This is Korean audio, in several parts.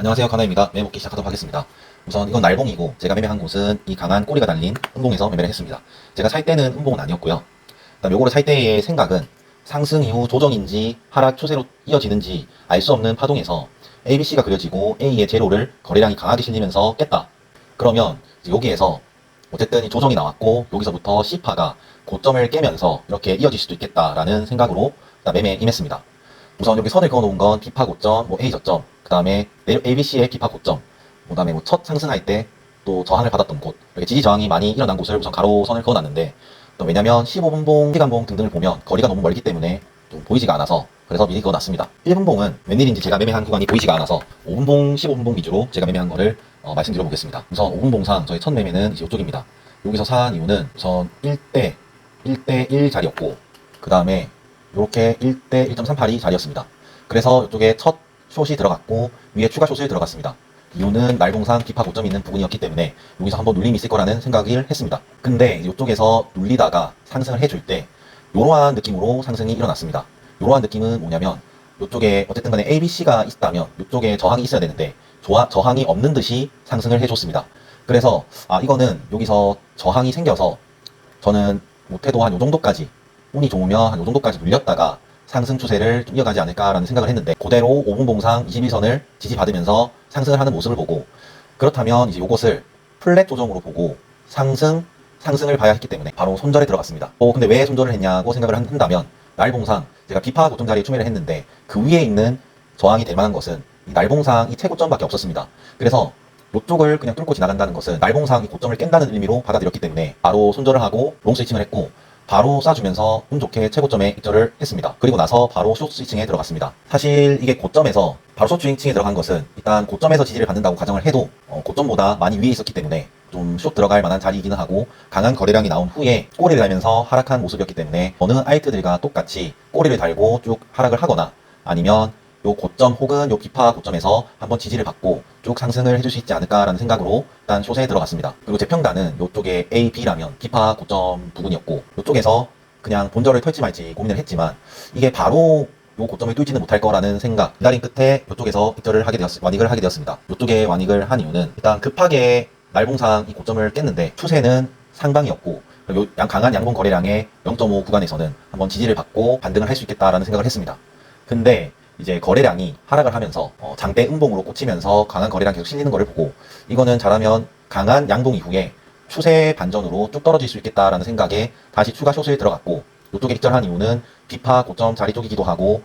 안녕하세요 카나입니다. 매목기 시작하도록 하겠습니다. 우선 이건 날봉이고 제가 매매한 곳은 이 강한 꼬리가 달린 음봉에서 매매를 했습니다. 제가 살 때는 음봉은 아니었고요. 그다음 요거를 살 때의 생각은 상승 이후 조정인지 하락 추세로 이어지는지 알 수 없는 파동에서 ABC가 그려지고 A의 제로를 거래량이 강하게 실리면서 깼다. 그러면 여기에서 어쨌든 이 조정이 나왔고 여기서부터 C파가 고점을 깨면서 이렇게 이어질 수도 있겠다라는 생각으로 매매에 임했습니다 우선 여기 선을 그어놓은 건 B파 고점, 뭐 A 저점, 그 다음에 ABC의 B파 고점, 그 다음에 뭐 첫 상승할 때 또 저항을 받았던 곳, 이렇게 지지 저항이 많이 일어난 곳을 우선 가로선을 그어놨는데, 또 왜냐면 15분봉, 시간봉 등등을 보면 거리가 너무 멀기 때문에 좀 보이지가 않아서 그래서 미리 그어놨습니다. 1분봉은 웬일인지 제가 매매한 구간이 보이지가 않아서 5분봉, 15분봉 위주로 제가 매매한 거를 어, 말씀드려 보겠습니다. 우선 5분봉상 저희 첫 매매는 이제 이쪽입니다. 여기서 산 이유는 우선 1대 1대 1 자리였고, 그 다음에 이렇게 1대 1.38이 자리였습니다. 그래서 이쪽에 첫 숏이 들어갔고 위에 추가 숏이 들어갔습니다. 이유는 날봉상 비파 고점이 있는 부분이었기 때문에 여기서 한번 눌림이 있을 거라는 생각을 했습니다. 근데 이쪽에서 눌리다가 상승을 해줄 때 이러한 느낌으로 상승이 일어났습니다. 이러한 느낌은 뭐냐면 이쪽에 어쨌든 간에 ABC가 있다면 이쪽에 저항이 있어야 되는데 조하- 저항이 없는 듯이 상승을 해줬습니다. 그래서 아 이거는 여기서 저항이 생겨서 저는 못해도 한요 정도까지 운이 좋으면 한 요 정도까지 눌렸다가 상승 추세를 좀 이어가지 않을까라는 생각을 했는데 그대로 5분 봉상 21선을 지지받으면서 상승을 하는 모습을 보고 그렇다면 이제 요것을 플랫 조정으로 보고 상승 상승을 봐야 했기 때문에 바로 손절에 들어갔습니다. 어 근데 왜 손절을 했냐고 생각을 한- 한다면 날봉상 제가 비파 고점 자리에 추매를 했는데 그 위에 있는 저항이 될 만한 것은 이 날봉상 이 최고점밖에 없었습니다. 그래서 이쪽을 그냥 뚫고 지나간다는 것은 날봉상 이 고점을 깬다는 의미로 받아들였기 때문에 바로 손절을 하고 롱 스위칭을 했고 바로 쏴주면서 운 좋게 최고점에 입절을 했습니다. 그리고 나서 바로 숏 스위칭에 들어갔습니다. 사실 이게 고점에서 바로 숏 스위칭에 들어간 것은 일단 고점에서 지지를 받는다고 가정을 해도 어, 고점보다 많이 위에 있었기 때문에 좀숏 들어갈 만한 자리이기는 하고 강한 거래량이 나온 후에 꼬리를 달면서 하락한 모습이었기 때문에 어느 알트들과 똑같이 꼬리를 달고 쭉 하락을 하거나 아니면 요 고점 혹은 요 비파 고점에서 한번 지지를 받고 쭉 상승을 해줄 수 있지 않을까라는 생각으로 일단 숏에 들어갔습니다. 그리고 제 평단은 요쪽에 A, B라면 비파 고점 부분이었고 요쪽에서 그냥 본절을 털지 말지 고민을 했지만 이게 바로 요 고점을 뚫지는 못할 거라는 생각 기다린 끝에 이쪽에서 입절을 하게 되었 완익을 하게 되었습니다. 이쪽에 완익을 한 이유는 일단 급하게 날봉상 이 고점을 깼는데 추세는 상방이었고 요 양- 강한 양봉 거래량의 0.5 구간에서는 한번 지지를 받고 반등을 할 수 있겠다라는 생각을 했습니다. 근데 이제 거래량이 하락을 하면서 어, 장대 음봉으로 꽂히면서 강한 거래량 계속 실리는 거를 보고 이거는 잘하면 강한 양봉 이후에 추세 반전으로 쭉 떨어질 수 있겠다라는 생각에 다시 추가 숏을 들어갔고 이쪽에 입절한 이유는 비파 고점 자리 쪽이기도 하고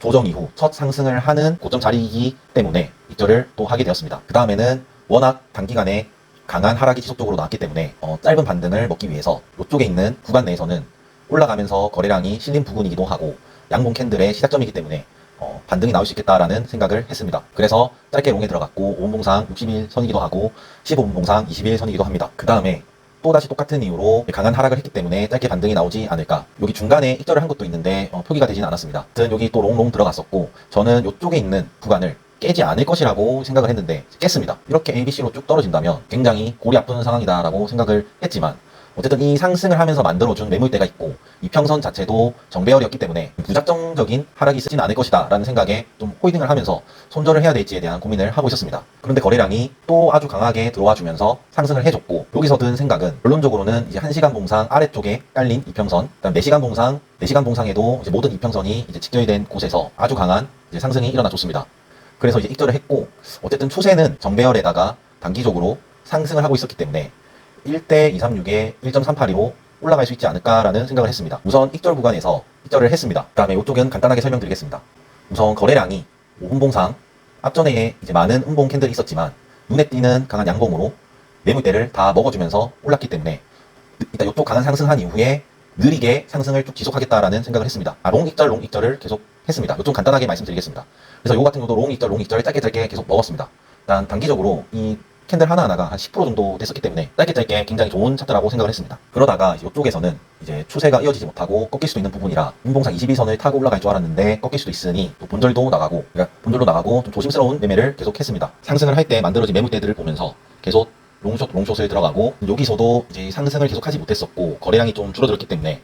조정 이후 첫 상승을 하는 고점 자리이기 때문에 입절을 또 하게 되었습니다. 그 다음에는 워낙 단기간에 강한 하락이 지속적으로 나왔기 때문에 어, 짧은 반등을 먹기 위해서 이쪽에 있는 구간 내에서는 올라가면서 거래량이 실린 부분이기도 하고 양봉 캔들의 시작점이기 때문에 어, 반등이 나올 수 있겠다라는 생각을 했습니다. 그래서 짧게 롱에 들어갔고 5분 봉상 61선이기도 하고 15분 봉상 21선이기도 합니다. 그 다음에 또다시 똑같은 이유로 강한 하락을 했기 때문에 짧게 반등이 나오지 않을까. 여기 중간에 입절을 한 것도 있는데 어, 표기가 되지는 않았습니다. 아무튼 여기 또 롱롱 들어갔었고 저는 이쪽에 있는 구간을 깨지 않을 것이라고 생각을 했는데 깼습니다. 이렇게 ABC로 쭉 떨어진다면 굉장히 골이 아픈 상황이다라고 생각을 했지만 어쨌든 이 상승을 하면서 만들어준 매물대가 있고 이평선 자체도 정배열이었기 때문에 무작정적인 하락이 있지는 않을 것이다 라는 생각에 좀 호이딩을 하면서 손절을 해야 될지에 대한 고민을 하고 있었습니다. 그런데 거래량이 또 아주 강하게 들어와 주면서 상승을 해줬고 여기서 든 생각은 결론적으로는 이제 1시간 봉상 아래쪽에 깔린 이평선 그다음 4시간 봉상 4시간 봉상에도 이제 모든 이평선이 이제 직결된 곳에서 아주 강한 이제 상승이 일어나 줬습니다. 그래서 이제 입절을 했고 어쨌든 추세는 정배열에다가 단기적으로 상승을 하고 있었기 때문에 1대 236에 1.382로 올라갈 수 있지 않을까라는 생각을 했습니다. 우선 익절 구간에서 익절을 했습니다. 그 다음에 이쪽은 간단하게 설명드리겠습니다. 우선 거래량이 5분봉상 앞전에 이제 많은 음봉 캔들이 있었지만 눈에 띄는 강한 양봉으로 매물대를 다 먹어주면서 올랐기 때문에 일단 이쪽 강한 상승한 이후에 느리게 상승을 쭉 지속하겠다라는 생각을 했습니다. 아, 롱 익절, 롱 익절을 계속 했습니다. 이거 좀 간단하게 말씀드리겠습니다. 그래서 요 같은 경우도 롱 익절, 롱 익절을 짧게 짧게 계속 먹었습니다. 일단 단기적으로 이 캔들 하나하나가 한 10% 정도 됐었기 때문에 짧게 짧게 굉장히 좋은 차트라고 생각을 했습니다. 그러다가 이쪽에서는 이제 추세가 이어지지 못하고 꺾일 수도 있는 부분이라 운봉상 22선을 타고 올라갈 줄 알았는데 꺾일 수도 있으니 또 본절도 나가고 그러니까 본절도 나가고 좀 조심스러운 매매를 계속 했습니다. 상승을 할 때 만들어진 매물대들을 보면서 계속 롱숏 롱숏을 들어가고 여기서도 이제 상승을 계속하지 못했었고 거래량이 좀 줄어들었기 때문에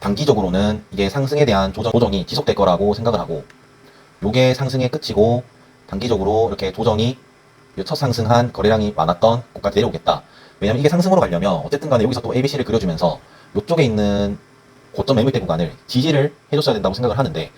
단기적으로는 이게 상승에 대한 조정, 조정이 지속될 거라고 생각을 하고 요게 상승의 끝이고 단기적으로 이렇게 조정이 첫 상승한 거래량이 많았던 곳까지 내려오겠다. 왜냐면 이게 상승으로 가려면 어쨌든 간에 여기서 또 ABC를 그려주면서 이쪽에 있는 고점 매물대 구간을 지지를 해줬어야 된다고 생각을 하는데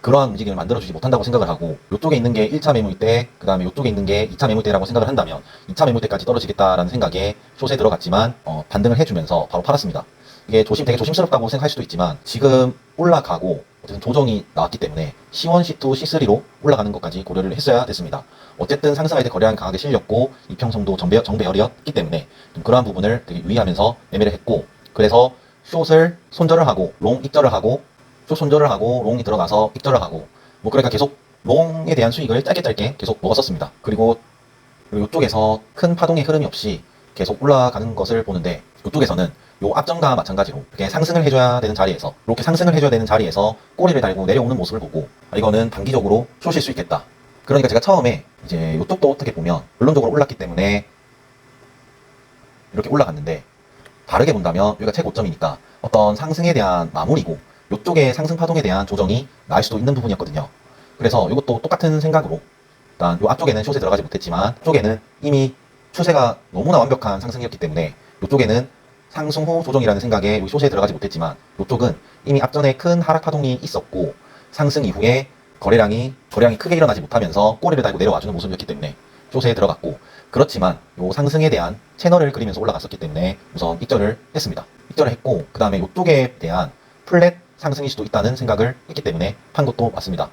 그러한 움직임을 만들어주지 못한다고 생각을 하고 이쪽에 있는 게 1차 매물대 그 다음에 이쪽에 있는 게 2차 매물대라고 생각을 한다면 2차 매물대까지 떨어지겠다라는 생각에 숏에 들어갔지만 어, 반등을 해주면서 바로 팔았습니다. 이게 조심 되게 조심스럽다고 생각할 수도 있지만 지금 올라가고 어쨌든 조정이 나왔기 때문에 C1, C2, C3로 올라가는 것까지 고려를 했어야 됐습니다. 어쨌든 상승할 때 거래량이 강하게 실렸고 이평성도 정배, 정배열이었기 때문에 좀 그러한 부분을 되게 유의하면서 매매를 했고 그래서 숏을 손절을 하고 롱 입절을 하고 숏 손절을 하고 롱이 들어가서 입절을 하고 뭐 그러니까 계속 롱에 대한 수익을 짧게 짧게 계속 먹었었습니다. 그리고 이쪽에서 큰 파동의 흐름이 없이 계속 올라가는 것을 보는데 이쪽에서는 요 앞전과 마찬가지로 이렇게 상승을 해줘야 되는 자리에서 이렇게 상승을 해줘야 되는 자리에서 꼬리를 달고 내려오는 모습을 보고 아, 이거는 단기적으로 숏일 수 있겠다. 그러니까 제가 처음에 이제 이쪽도 어떻게 보면 결론적으로 올랐기 때문에 이렇게 올라갔는데 다르게 본다면 여기가 최고점이니까 어떤 상승에 대한 마무리고 이쪽에 상승 파동에 대한 조정이 나을 수도 있는 부분이었거든요. 그래서 이것도 똑같은 생각으로 일단 이 앞쪽에는 숏에 들어가지 못했지만 이쪽에는 이미 추세가 너무나 완벽한 상승이었기 때문에 이쪽에는 상승 후 조정이라는 생각에 이 숏에 들어가지 못했지만 이쪽은 이미 앞전에 큰 하락 파동이 있었고 상승 이후에 거래량이 거래량이 크게 일어나지 못하면서 꼬리를 달고 내려와주는 모습이었기 때문에 숏에 들어갔고 그렇지만 요 상승에 대한 채널을 그리면서 올라갔었기 때문에 우선 입절을 했습니다. 입절을 했고 그 다음에 이쪽에 대한 플랫 상승일 수도 있다는 생각을 했기 때문에 판 것도 맞습니다.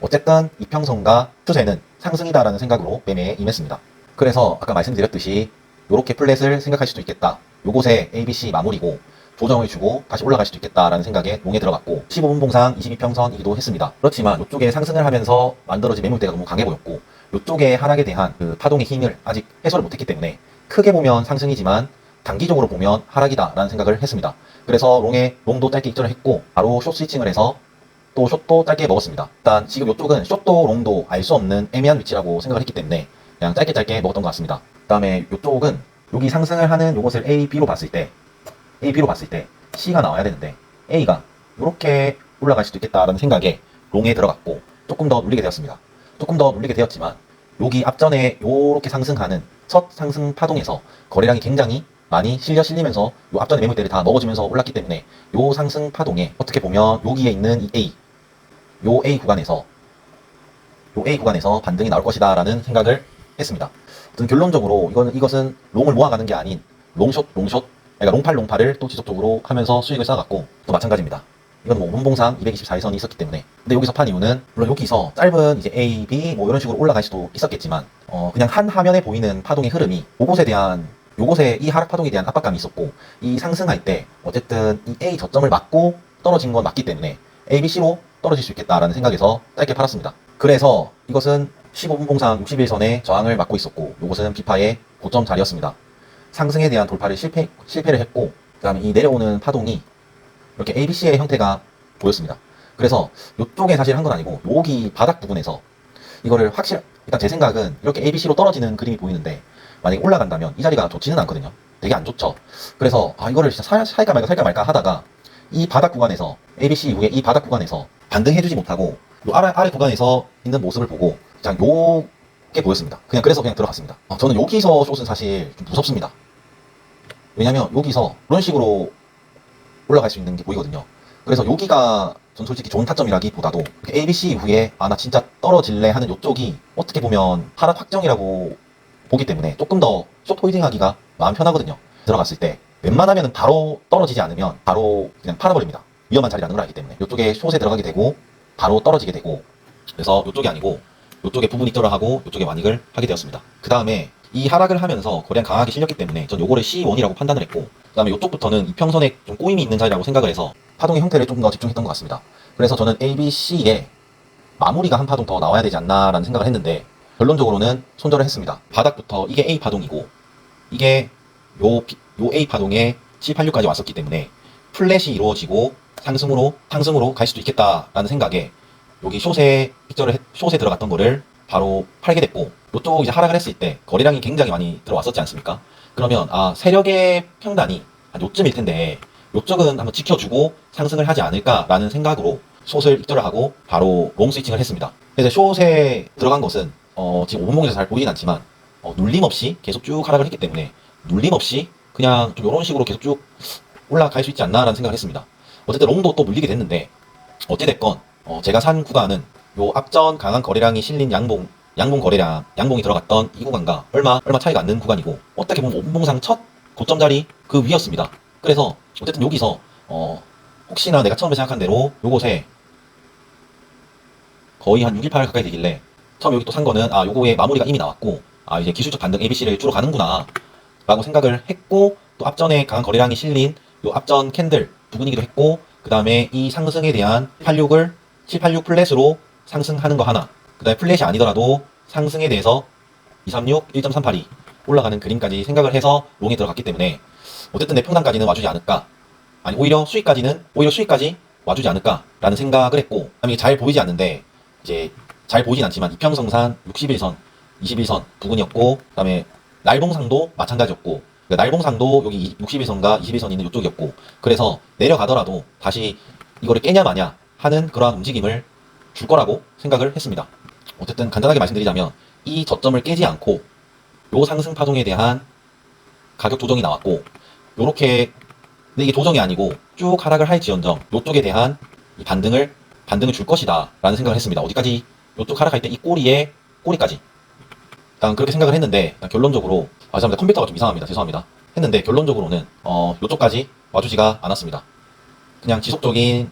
어쨌든 이평선과 추세는 상승이다라는 생각으로 매매에 임했습니다. 그래서 아까 말씀드렸듯이 이렇게 플랫을 생각할 수도 있겠다. 요곳에 ABC 마무리고 조정을 주고 다시 올라갈 수도 있겠다라는 생각에 롱에 들어갔고 15분 봉상 22평선이기도 했습니다. 그렇지만 이쪽에 상승을 하면서 만들어진 매물대가 너무 강해 보였고 이쪽에 하락에 대한 그 파동의 힘을 아직 해소를 못했기 때문에 크게 보면 상승이지만 단기적으로 보면 하락이다라는 생각을 했습니다. 그래서 롱에 롱도 짧게 입절을 했고 바로 숏 스위칭을 해서 또 숏도 짧게 먹었습니다. 일단 지금 이쪽은 숏도 롱도 알 수 없는 애매한 위치라고 생각을 했기 때문에 그냥 짧게 짧게 먹었던 것 같습니다. 그 다음에 이쪽은 여기 상승을 하는 요것을 A, B로 봤을 때 A, B로 봤을 때 C가 나와야 되는데 A가 이렇게 올라갈 수도 있겠다라는 생각에 롱에 들어갔고 조금 더 눌리게 되었습니다. 조금 더 눌리게 되었지만 여기 앞전에 이렇게 상승하는 첫 상승 파동에서 거래량이 굉장히 많이 실려 실리면서 요 앞전에 매물대를 다 먹어주면서 올랐기 때문에 요 상승 파동에 어떻게 보면 여기에 있는 이 A 요 A 구간에서 요 A 구간에서 반등이 나올 것이다 라는 생각을 했습니다. 어떤 결론적으로 이거는 이것은 롱을 모아가는 게 아닌 롱숏 롱숏 그러니까 롱팔 롱팔을 또 지속적으로 하면서 수익을 쌓아갔고 또 마찬가지입니다. 이건 뭐 문봉상 224일선이 있었기 때문에 근데 여기서 판 이유는 물론 여기서 짧은 이제 A, B 뭐 이런 식으로 올라갈 수도 있었겠지만 어 그냥 한 화면에 보이는 파동의 흐름이 요것에 대한 요것에 이 하락 파동에 대한 압박감이 있었고 이 상승할 때 어쨌든 이 A 저점을 맞고 떨어진 건 맞기 때문에 A, B, C로 떨어질 수 있겠다라는 생각에서 짧게 팔았습니다. 그래서 이것은 15분 봉상 61선에 저항을 맞고 있었고 요것은 비파의 고점 자리였습니다. 상승에 대한 돌파를 실패, 실패를 했고 그 다음에 이 내려오는 파동이 이렇게 ABC의 형태가 보였습니다. 그래서 이쪽에 사실 한 건 아니고 여기 바닥 부분에서 이거를 확실 일단 제 생각은 이렇게 ABC로 떨어지는 그림이 보이는데 만약에 올라간다면 이 자리가 좋지는 않거든요. 되게 안 좋죠. 그래서 아 이거를 진짜 사, 살까 말까 살까 말까 하다가 이 바닥 구간에서 ABC 이후에 이 바닥 구간에서 반등해주지 못하고 요 아래, 아래 구간에서 있는 모습을 보고 그냥 요게 보였습니다. 그냥 그래서 그냥 들어갔습니다. 어, 저는 여기서 숏은 사실 좀 무섭습니다. 왜냐면 여기서 이런 식으로 올라갈 수 있는 게 보이거든요. 그래서 여기가 전 솔직히 좋은 타점이라기보다도 ABC 이후에 아 나 진짜 떨어질래 하는 이쪽이 어떻게 보면 하락 확정이라고 보기 때문에 조금 더숏 홀딩하기가 마음 편하거든요. 들어갔을 때 웬만하면 바로 떨어지지 않으면 바로 그냥 팔아버립니다. 위험한 자리라는 걸 알기 때문에 이쪽에 숏에 들어가게 되고 바로 떨어지게 되고 그래서 이쪽이 아니고 이쪽에 부분 입절을 하고 이쪽에 완익을 하게 되었습니다. 그 다음에 이 하락을 하면서 거래량 강하게 실렸기 때문에 전 요거를 C1이라고 판단을 했고 그 다음에 이쪽부터는 이평선에 좀 꼬임이 있는 자리라고 생각을 해서 파동의 형태를 좀더 집중했던 것 같습니다. 그래서 저는 A, B, C에 마무리가 한 파동 더 나와야 되지 않나라는 생각을 했는데 결론적으로는 손절을 했습니다. 바닥부터 이게 A 파동이고 이게 요, 비- 요 A 파동에 786까지 왔었기 때문에 플랫이 이루어지고 상승으로 상승으로 갈 수도 있겠다라는 생각에 여기 숏에 픽저를 했- 숏에 들어갔던 거를 바로 팔게 됐고 요쪽 이제 하락을 했을 때 거래량이 굉장히 많이 들어왔었지 않습니까? 그러면 아 세력의 평단이 한 요쯤일 텐데 요쪽은 한번 지켜주고 상승을 하지 않을까라는 생각으로 숏을 입절을 하고 바로 롱 스위칭을 했습니다. 그래서 숏에 들어간 것은 어, 지금 5분봉에서 잘 보이진 않지만 어, 눌림 없이 계속 쭉 하락을 했기 때문에 눌림 없이 그냥 좀 이런 식으로 계속 쭉 올라갈 수 있지 않나라는 생각을 했습니다. 어쨌든 롱도 또 물리게 됐는데 어찌됐건 어, 제가 산 구간은 요 앞전 강한 거래량이 실린 양봉 양봉 거래량 양봉이 들어갔던 이 구간과 얼마 얼마 차이가 안 나는 구간이고 어떻게 보면 5분봉상 첫 고점 자리 그 위였습니다. 그래서 어쨌든 여기서 어, 혹시나 내가 처음에 생각한 대로 요곳에 거의 한 618 가까이 되길래 처음 여기 또 산 거는 아 요거의 마무리가 이미 나왔고 아 이제 기술적 반등 ABC를 주로 가는구나 라고 생각을 했고 또 앞전에 강한 거래량이 실린 요 앞전 캔들 부근이기도 했고 그 다음에 이 상승에 대한 86을 786 플랫으로 상승하는 거 하나 그 다음에 플랫이 아니더라도 상승에 대해서 236, 1.382 올라가는 그림까지 생각을 해서 롱에 들어갔기 때문에 어쨌든 내 평단까지는 와주지 않을까? 아니 오히려 수익까지는 오히려 수익까지 와주지 않을까라는 생각을 했고 그다음에 잘 보이지 않는데 이제 잘 보이진 않지만 이평성산 61선 21선 부근이었고 그 다음에 날봉상도 마찬가지였고 그러니까 날봉상도 여기 61선과 21선 있는 이쪽이었고 그래서 내려가더라도 다시 이거를 깨냐 마냐 하는 그러한 움직임을 줄 거라고 생각을 했습니다. 어쨌든 간단하게 말씀드리자면 이 저점을 깨지 않고 요 상승 파동에 대한 가격 조정이 나왔고 요렇게 근데 이게 조정이 아니고 쭉 하락을 할지언정 요쪽에 대한 이 반등을 반등을 줄 것이다 라는 생각을 했습니다. 어디까지 요쪽 하락할 때 이 꼬리에 꼬리까지 일단 그렇게 생각을 했는데 결론적으로 아 죄송합니다 컴퓨터가 좀 이상합니다 죄송합니다 했는데 결론적으로는 어 요쪽까지 와주지가 않았습니다. 그냥 지속적인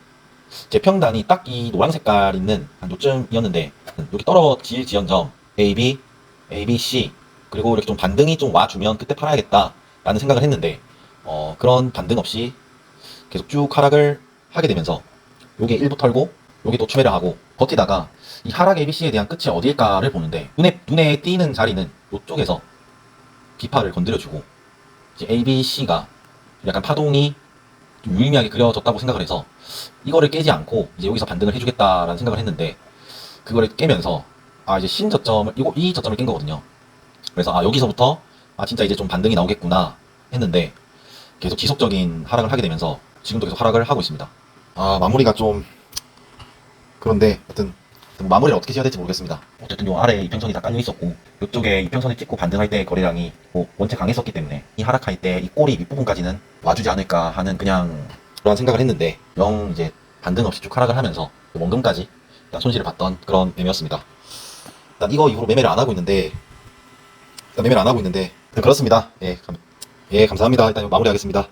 제 평단이 딱 이 노란 색깔 있는 한 요쯤이었는데 여기 떨어질 지연점 A, B, A, B, C. 그리고 이렇게 좀 반등이 좀 와주면 그때 팔아야겠다라는 생각을 했는데 어, 그런 반등 없이 계속 쭉 하락을 하게 되면서 요게 일부 털고 요게 또 추매를 하고 버티다가 이 하락 ABC에 대한 끝이 어디일까를 보는데 눈에 눈에 띄는 자리는 요쪽에서 비파를 건드려주고 이제 ABC가 약간 파동이 좀 유의미하게 그려졌다고 생각을 해서 이거를 깨지 않고 이제 여기서 반등을 해주겠다라는 생각을 했는데 그거를 깨면서 아 이제 신 저점을 이거 이 저점을 깬 거거든요. 그래서 아 여기서부터 아 진짜 이제 좀 반등이 나오겠구나 했는데 계속 지속적인 하락을 하게 되면서 지금도 계속 하락을 하고 있습니다. 아 마무리가 좀 그런데 하여튼 마무리를 어떻게 지어야 될지 모르겠습니다. 어쨌든 요 아래에 이평선이 다 깔려 있었고 이쪽에 이평선을 찍고 반등할 때 거래량이 뭐 원체 강했었기 때문에 이 하락할 때 이 꼬리 밑부분까지는 와주지 않을까 하는 그냥 그런 생각을 했는데 영 이제 반등 없이 쭉 하락을 하면서 원금까지 일단 손실을 봤던 그런 매매였습니다. 일단 이거 이후로 매매를 안 하고 있는데 매매를 안 하고 있는데 그렇습니다. 예, 감, 예 감사합니다. 일단 마무리하겠습니다.